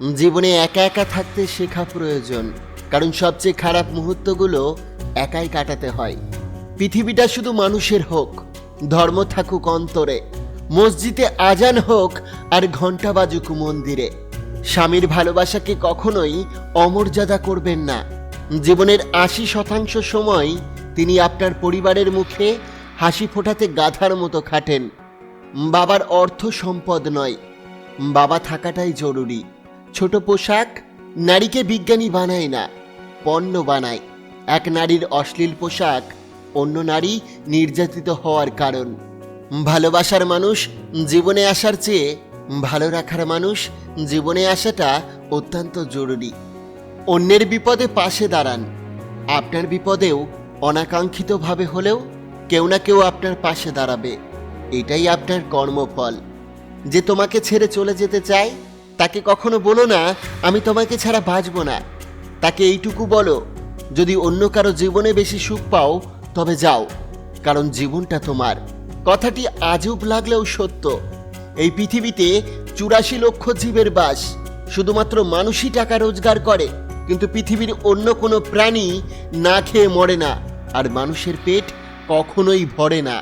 জীবনে একা একা থাকতে শেখা প্রয়োজন, কারণ সবচেয়ে খারাপ মুহূর্তগুলো একাই কাটাতে হয়। পৃথিবীটা শুধু মানুষের হোক, ধর্ম থাকুক অন্তরে, মসজিদে আজান হোক আর ঘণ্টা বাজুক মন্দিরে। স্বামীর ভালোবাসাকে কখনোই অমর্যাদা করবেন না। জীবনের আশি শতাংশ সময় তিনি আপনার পরিবারের মুখে হাসি ফোটাতে গাধার মতো খাটেন। বাবার অর্থ সম্পদ নয়, বাবা থাকাটাই জরুরি। ছোট পোশাক, নারীকে বিজ্ঞানী বানায় না, পণ্য বানায়। এক নারীর অশ্লীল পোশাক, অন্য নারী নির্যাতিত হওয়ার কারণ। ভালোবাসার মানুষ জীবনে আসার চেয়ে ভালো রাখার মানুষ জীবনে আসাটা অত্যন্ত জরুরি। অন্যের বিপদে পাশে দাঁড়ান। আপনার বিপদেও অনাকাঙ্ক্ষিতভাবে হলেও কেউ না কেউ আপনার পাশে দাঁড়াবে। এটাই আপনার কর্মফল। যে তোমাকে ছেড়ে চলে যেতে চায় তাকে কখনো বলো না, আমি তোমাকে ছাড়া বাঁচব না। তাকে এইটুকু বলো, যদি অন্য কারও জীবনে বেশি সুখ পাও, তবে যাও, কারণ জীবনটা তোমার। কথাটি আজব লাগলেও সত্য। এই পৃথিবীতে চুরাশি লক্ষ জীবের বাস, শুধুমাত্র মানুষই টাকা রোজগার করে, কিন্তু পৃথিবীর অন্য কোনো প্রাণী না খেয়ে মরে না, আর মানুষের পেট কখনোই ভরে না।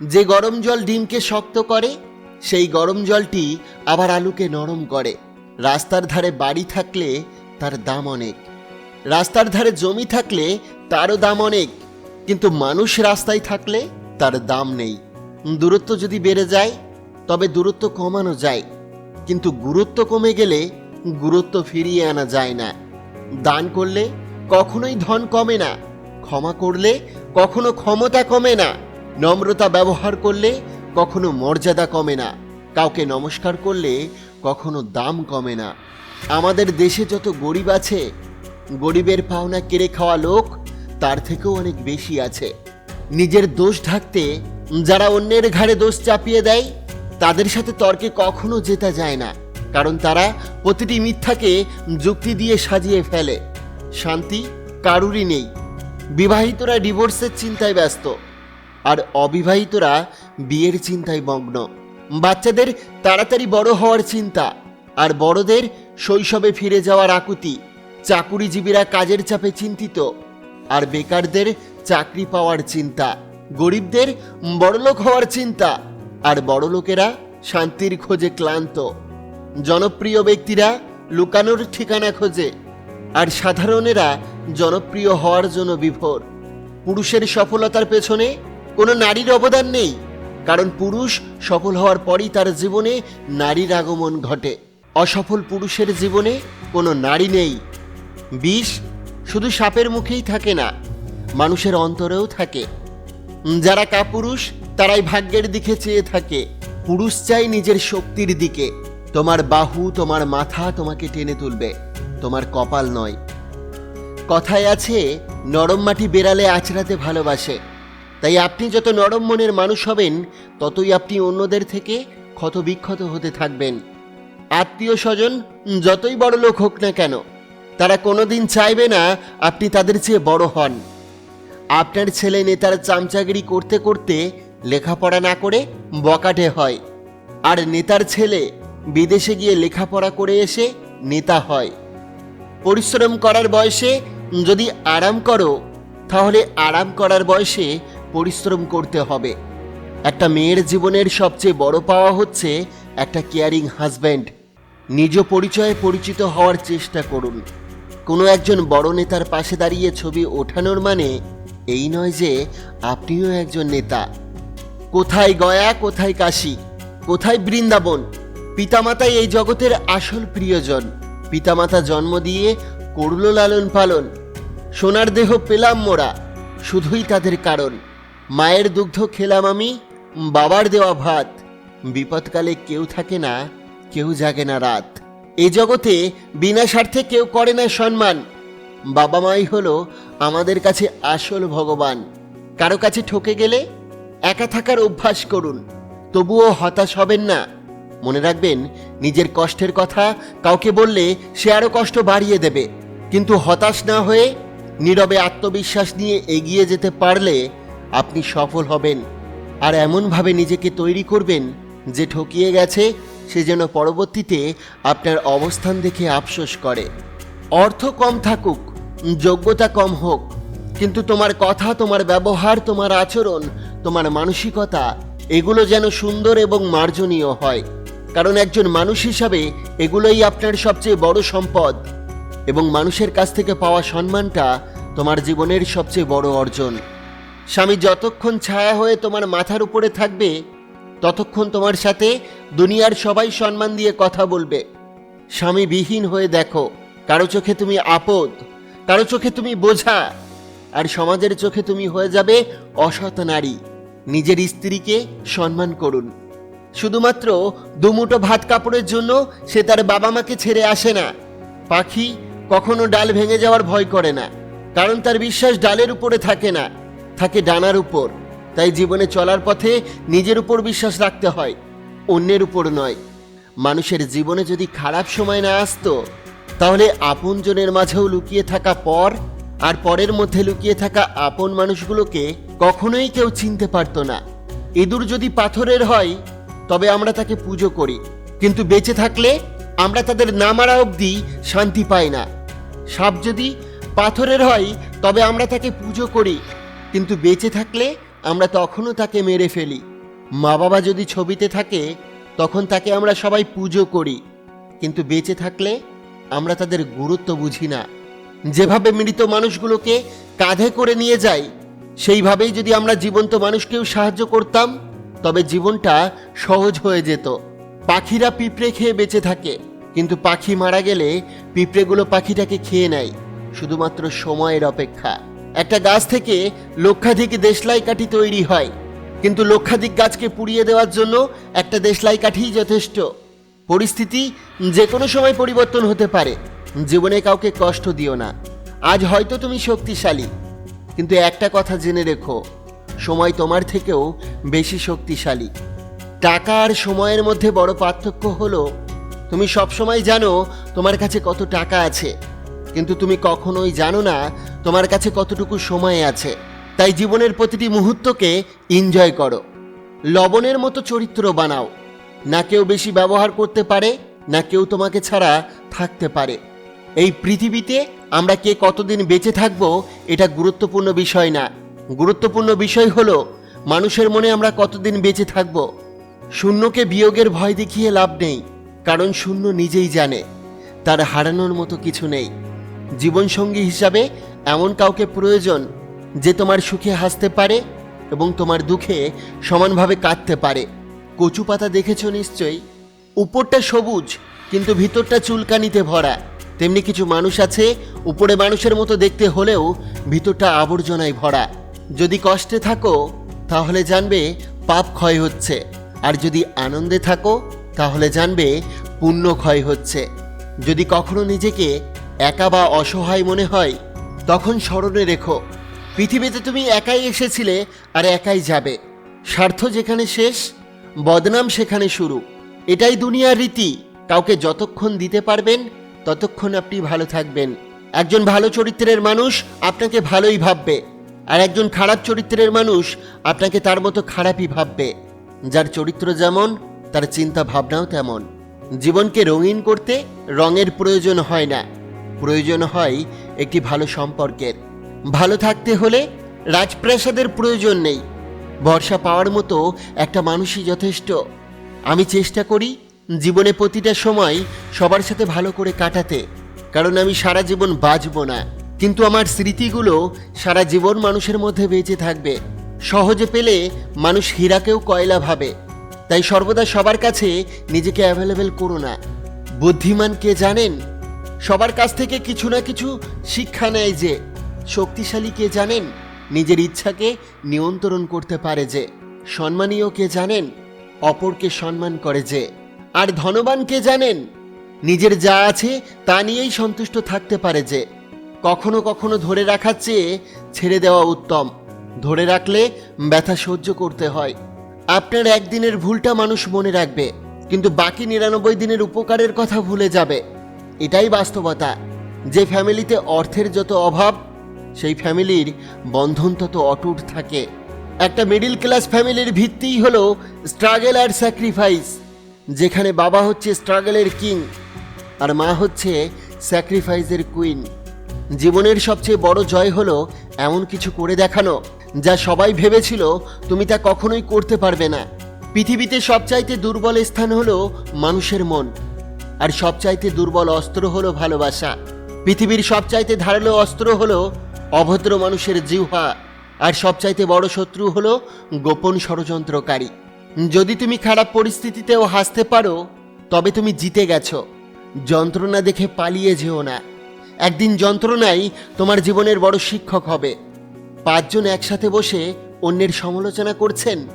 যে গরম জল ডিমকে শক্ত করে সেই গরম জলটি আবার আলুকে নরম করে। রাস্তার ধারে বাড়ি থাকলে তার দাম অনেক। রাস্তার ধারে জমি থাকলে তারও দাম অনেক। কিন্তু মানুষ রাস্তায় থাকলে তার দাম নেই। দূরত্ব যদি বেড়ে যায়, তবে দূরত্ব কমানো যায়। কিন্তু গুরুত্ব কমে গেলে গুরুত্ব ফিরিয়ে আনা যায় না। দান করলে কখনোই ধন কমে না। ক্ষমা করলে কখনো ক্ষমতা কমে না। নম্রতা ব্যবহার করলে কখনো মর্যাদা কমে না। কাউকে নমস্কার করলে কখনো দাম কমে না। আমাদের দেশে যত গরিব আছে, গরিবের পাওনা কেড়ে খাওয়া লোক তার থেকেও অনেক বেশি আছে। নিজের দোষ ঢাকতে যারা অন্যের ঘাড়ে দোষ চাপিয়ে দেয়, তাদের সাথে তর্কে কখনো জেতা যায় না। কারণ তারা প্রতিটি মিথ্যাকে যুক্তি দিয়ে সাজিয়ে ফেলে। শান্তি কারুরই নেই। বিবাহিতরা ডিভোর্সের চিন্তায় ব্যস্ত। আর অবিবাহিতরা বিয়ের চিন্তায় মগ্ন। বাচ্চাদের তাড়াতাড়ি বড় হওয়ার চিন্তা, আর বড়দের শৈশবে ফিরে যাওয়ার আকুতি, চাকুরিজীবীরা কাজের চাপে চিন্তিত, আর বেকারদের চাকরি পাওয়ার চিন্তা, গরিবদের বড়লোক হওয়ার চিন্তা, আর বড়লোকেরা শান্তির খোঁজে ক্লান্ত। জনপ্রিয় ব্যক্তিরা লুকানোর ঠিকানা খোঁজে, আর সাধারণেরা জনপ্রিয় হওয়ার জন্য বিভোর। পুরুষের সফলতার পেছনে কোনো নারীর অবদান নেই। কারণ পুরুষ সফল হওয়ার পরই তার জীবনে নারীর আগমন ঘটে। অসফল পুরুষের জীবনে কোনো নারী নেই। বিষ শুধু সাপের মুখেই থাকে না, মানুষের অন্তরেও থাকে। যারা কাপুরুষ, তারাই ভাগ্যের দিকে চেয়ে থাকে। পুরুষ চাই নিজের শক্তির দিকে। তোমার বাহু, তোমার মাথা তোমাকে টেনে তুলবে। তোমার কপাল নয়। কথায় আছে, নরম মাটি বেড়ালে আছড়াতে ভালোবাসে। তাই আপনি যত নরম মনের মানুষ হবেন, ততই আপনি অন্যদের থেকে ক্ষতবিক্ষত হতে থাকবেন। আত্মীয় স্বজন, যতই বড় লোক হোক না কেন, তারা কোনোদিন চাইবে না আপনি তাদের চেয়ে বড় হন। আপনার ছেলে নেতার চামচাগিরি করতে করতে লেখাপড়া না করে বকাটে হয়, আর নেতার ছেলে বিদেশে গিয়ে লেখাপড়া করে এসে নেতা হয়। পরিশ্রম করার বয়সে যদি আরাম করো, তাহলে আরাম করার বয়সে পরিশ্রম করতে হবে। একটা মেয়ের জীবনের সবচেয়ে বড় পাওয়া হচ্ছে একটা কেয়ারিং হাজব্যান্ড নিজ পরিচয়ে পরিচিত হওয়ার চেষ্টা করুন। কোনো একজন বড় নেতার পাশে দাঁড়িয়ে ছবি ওঠানোর মানে এই নয় যে আপনিও একজন নেতা। কোথায় গয়া, কোথায় কাশী, কোথায় বৃন্দাবন? পিতামাতাই এই জগতের আসল প্রিয়জন। পিতামাতা জন্ম দিয়ে করল লালন পালন। সোনার দেহ পেলাম মোরা, শুধুই তাদের কারণ। মায়ের দুগ্ধ খেলাম আমি, বাবার দেওয়া ভাত। বিপদকালে কেউ থাকে না, কেউ জাগে না রাত। এ জগতে বিনা স্বার্থে কেউ করে না সম্মান। বাবা মাই হলো আমাদের কাছে আসল ভগবান। কারও কাছে ঠকে গেলে একা থাকার অভ্যাস করুন। তবুও হতাশ হবেন না। মনে রাখবেন, নিজের কষ্টের কথা কাউকে বললে সে আরও কষ্ট বাড়িয়ে দেবে। কিন্তু হতাশ না হয়ে, নীরবে আত্মবিশ্বাস নিয়ে এগিয়ে যেতে পারলে আপনি সফল হবেন। আর এমনভাবে নিজেকে তৈরি করবেন যে ঠকিয়ে গেছে, সে যেন পরবর্তীতে আপনার অবস্থান দেখে আফসোস করে। অর্থ কম থাকুক, যোগ্যতা কম হোক, কিন্তু তোমার কথা, তোমার ব্যবহার, তোমার আচরণ, তোমার মানসিকতা, এগুলো যেন সুন্দর এবং মার্জনীয় হয়। কারণ একজন মানুষ হিসাবে এগুলোই আপনার সবচেয়ে বড় সম্পদ এবং মানুষের কাছ থেকে পাওয়া সম্মানটা তোমার জীবনের সবচেয়ে বড় অর্জন। স্বামী যতক্ষণ ছায়া হয়ে তোমার মাথার উপরে থাকবে, ততক্ষণ তোমার সাথে দুনিয়ার সবাই সম্মান দিয়ে কথা বলবে। স্বামী বিহীন হয়ে দেখো, কারও চোখে তুমি আপদ, কারও চোখে তুমি বোঝা, আর সমাজের চোখে তুমি হয়ে যাবে অসৎ নারী। নিজের স্ত্রীকে সম্মান করুন। শুধুমাত্র দুমুটো ভাত কাপড়ের জন্য সে তার বাবা মাকে ছেড়ে আসে না। পাখি কখনো ডাল ভেঙে যাওয়ার ভয় করে না, কারণ তার বিশ্বাস ডালের উপরে থাকে না। থাকে ডানার উপর। তাই জীবনে চলার পথে নিজের উপর বিশ্বাস রাখতে হয়, অন্যের উপর নয়। মানুষের জীবনে যদি খারাপ সময় না আসতো, তাহলে আপনজনের মাঝেও লুকিয়ে থাকা পর আর পরের মধ্যে লুকিয়ে থাকা আপন মানুষগুলোকে কখনোই কেউ চিনতে পারতো না। ইঁদুর যদি পাথরের হয়, তবে আমরা তাকে পুজো করি। কিন্তু বেঁচে থাকলে আমরা তাদের না মারা অবধি শান্তি পাই না। সাপ যদি পাথরের হয়, তবে আমরা তাকে পুজো করি। কিন্তু বেঁচে থাকলে আমরা তখনও তাকে মেরে ফেলি। মা বাবা যদি ছবিতে থাকে, তখন তাকে আমরা সবাই পুজো করি। কিন্তু বেঁচে থাকলে আমরা তাদের গুরুত্ব বুঝি না। যেভাবে মৃত মানুষগুলোকে কাঁধে করে নিয়ে যাই, সেইভাবেই যদি আমরা জীবন্ত মানুষকেও সাহায্য করতাম, তবে জীবনটা সহজ হয়ে যেত। পাখিরা পিঁপড়ে খেয়ে বেঁচে থাকে, কিন্তু পাখি মারা গেলে পিঁপড়েগুলো পাখিটাকে খেয়ে নেয়, শুধুমাত্র সময়ের অপেক্ষা। একটা গাছ থেকে লক্ষাধিক দেশলাই কাঠি তৈরি হয়। কিন্তু লক্ষাধিক গাছকে পুড়িয়ে দেওয়ার জন্য একটা দেশলাই কাঠিই যথেষ্ট। পরিস্থিতি যে কোনো সময় পরিবর্তন হতে পারে। জীবনে কাউকে কষ্ট দিও না। আজ হয়তো তুমি শক্তিশালী। কিন্তু একটা কথা জেনে রেখো, সময় তোমার থেকেও বেশি শক্তিশালী। টাকা আর সময়ের মধ্যে বড় পার্থক্য হলো, তুমি সবসময় জানো তোমার কাছে কত টাকা আছে। কিন্তু তুমি কখনোই জানো না তোমার কাছে কতটুকু সময় আছে। তাই জীবনের প্রতিটি মুহূর্তকে এনজয় করো। লবণের মতো চরিত্র বানাও। না কেউ বেশি ব্যবহার করতে পারে, না কেউ তোমাকে ছাড়া থাকতে পারে। এই পৃথিবীতে আমরা কে কতদিন বেঁচে থাকব, এটা গুরুত্বপূর্ণ বিষয় না। গুরুত্বপূর্ণ বিষয় হলো, মানুষের মনে আমরা কতদিন বেঁচে থাকব। শূন্যকে বিয়োগের ভয় দেখিয়ে লাভ নেই, কারণ শূন্য নিজেই জানে, তার হারানোর মতো কিছু নেই। জীবনসঙ্গী হিসাবে এমন কাউকে প্রয়োজন যে তোমার সুখে হাসতে পারে এবং তোমার দুঃখে সমানভাবে কাঁদতে পারে। কচু পাতা দেখেছ নিশ্চয়ই? উপরটা সবুজ, কিন্তু ভিতরটা চুলকানিতে ভরা। তেমনি কিছু মানুষ আছে, উপরে মানুষের মতো দেখতে হলেও ভিতরটা আবর্জনায় ভরা। যদি কষ্টে থাকো, তাহলে জানবে পাপ ক্ষয় হচ্ছে। আর যদি আনন্দে থাকো, তাহলে জানবে পুণ্য ক্ষয় হচ্ছে। যদি কখনো নিজেকে একা বা অসহায় মনে হয়? তখন স্মরণে রেখো, পৃথিবীতে তুমি একাই এসেছিলে আর একাই যাবে। স্বার্থ যেখানে শেষ, বদনাম সেখানে শুরু। এটাই দুনিয়ার রীতি। কাউকে যতক্ষণ দিতে পারবেন, ততক্ষণ আপনি ভালো থাকবেন। একজন ভালো চরিত্রের মানুষ আপনাকে ভালোই ভাববে, আর একজন খারাপ চরিত্রের মানুষ আপনাকে তার মতো খারাপই ভাববে। যার চরিত্র যেমন, তার চিন্তা ভাবনাও তেমন। জীবনকে রঙিন করতে রঙের প্রয়োজন হয় না। প্রয়োজন হয় একটি ভালো সম্পর্কের। ভালো থাকতে হলে রাজপ্রাসাদের প্রয়োজন নেই। ভরসা পাওয়ার মতো একটা মানুষই যথেষ্ট। আমি চেষ্টা করি জীবনে প্রতিটা সময় সবার সাথে ভালো করে কাটাতে, কারণ আমি সারা জীবন বাঁচব না। কিন্তু আমার স্মৃতিগুলো সারা জীবন মানুষের মধ্যে বেঁচে থাকবে। সহজে পেলে মানুষ হীরাকেও কয়লা ভাবে। তাই সর্বদা সবার কাছে নিজেকে অ্যাভেলেবেল করো না। বুদ্ধিমান কে জানেন? সবার কাছ থেকে কিছু না কিছু শিক্ষা নেয় যে, শক্তিশালী কে জানেন, নিজের ইচ্ছাকে নিয়ন্ত্রণ করতে পারে যে, সম্মানীয় কে জানেন, অপরকে সম্মান করে যে, আর ধনবান কে জানেন, নিজের যা আছে তা নিয়েই সন্তুষ্ট থাকতে পারে যে, কখনো কখনো ধরে রাখার চেয়ে ছেড়ে দেওয়া উত্তম। ধরে রাখলে ব্যথা সহ্য করতে হয়। আপনার একদিনের ভুলটা মানুষ মনে রাখবে, কিন্তু বাকি নিরানব্বই দিনের উপকারের কথা ভুলে যাবে। এটাই বাস্তবতা। যে ফ্যামিলিতে অর্থের যত অভাব, সেই ফ্যামিলির বন্ধন তত অটুট থাকে। একটা মিডিল ক্লাস ফ্যামিলির ভিত্তিই হলো স্ট্রাগল আর স্যাক্রিফাইস যেখানে বাবা হচ্ছে স্ট্রাগলের কিং আর মা হচ্ছে স্যাক্রিফাইসের কুইন জীবনের সবচেয়ে বড় জয় হলো এমন কিছু করে দেখানো, যা সবাই ভেবেছিল তুমি তা কখনোই করতে পারবে না। পৃথিবীতে সবচাইতে দুর্বল স্থান হলো মানুষের মন। আর সবচাইতে দুর্বল অস্ত্র হলো ভালোবাসা। পৃথিবীর সবচাইতে ধারালো অস্ত্র হলো অভদ্র মানুষের জিহ্বা, আর সবচাইতে বড় শত্রু হলো গোপন ষড়যন্ত্রকারী। যদি তুমি খারাপ পরিস্থিতিতেও হাসতে পারো, তবে তুমি জিতে গেছো। যন্ত্রণা দেখে পালিয়ে যেও না। একদিন যন্ত্রণাই তোমার জীবনের বড় শিক্ষক হবে। পাঁচজন একসাথে বসে অন্যের সমালোচনা করছেন।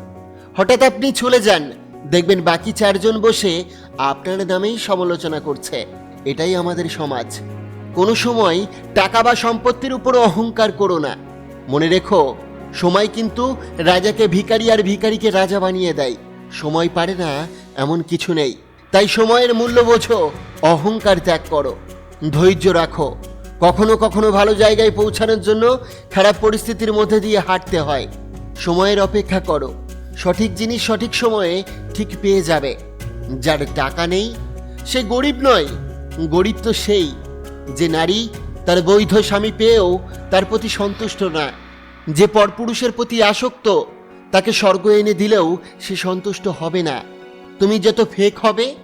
হঠাৎ আপনি চলে যান। দেখবেন বাকি চারজন বসে আপনার নামেই সমালোচনা করছে। এটাই আমাদের সমাজ। কোনো সময় টাকা বা সম্পত্তির উপর অহংকার করো না। মনে রেখো, সময় কিন্তু রাজাকে ভিখারি আর ভিখারিকে রাজা বানিয়ে দেয়। সময় পারে না এমন কিছু নেই। তাই সময়ের মূল্য বোঝো, অহংকার ত্যাগ করো, ধৈর্য রাখো। কখনো কখনো ভালো জায়গায় পৌঁছানোর জন্য খারাপ পরিস্থিতির মধ্যে দিয়ে হাঁটতে হয়। সময়ের অপেক্ষা করো। সঠিক জিনিস সঠিক সময়ে ঠিক পেয়ে যাবে। যার টাকা নেই, সে গরিব নয়। গরিব তো সেই যে নারী তার বৈধ স্বামী পেয়েও তার প্রতি সন্তুষ্ট না। যে পরপুরুষের প্রতি আসক্ত, তাকে স্বর্গ এনে দিলেও সে সন্তুষ্ট হবে না। তুমি যত ফেক হবে,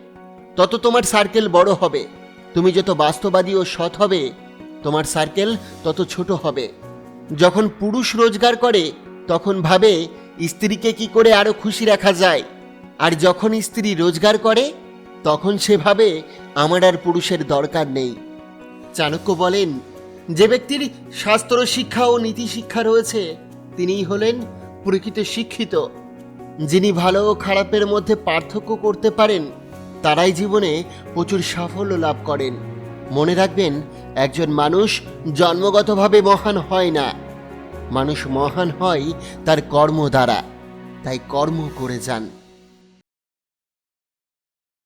তত তোমার সার্কেল বড় হবে। তুমি যত বাস্তবাদী ও সৎ হবে, তোমার সার্কেল তত ছোট হবে। যখন পুরুষ রোজগার করে, তখন ভাবে স্ত্রীকে কি করে আরও খুশি রাখা যায়? আর যখন স্ত্রী রোজগার করে, তখন সেভাবে আমার আর পুরুষের দরকার নেই। চাণক্য বলেন, যে ব্যক্তির শাস্ত্র শিক্ষা ও নীতি শিক্ষা রয়েছে, তিনিই হলেন প্রকৃত শিক্ষিত। যিনি ভালো ও খারাপের মধ্যে পার্থক্য করতে পারেন, তারাই জীবনে প্রচুর সাফল্য লাভ করেন। মনে রাখবেন, একজন মানুষ জন্মগতভাবে মহান হয় না। মানুষ মহান হয় তার কর্ম দ্বারা তাই কর্ম করে যান।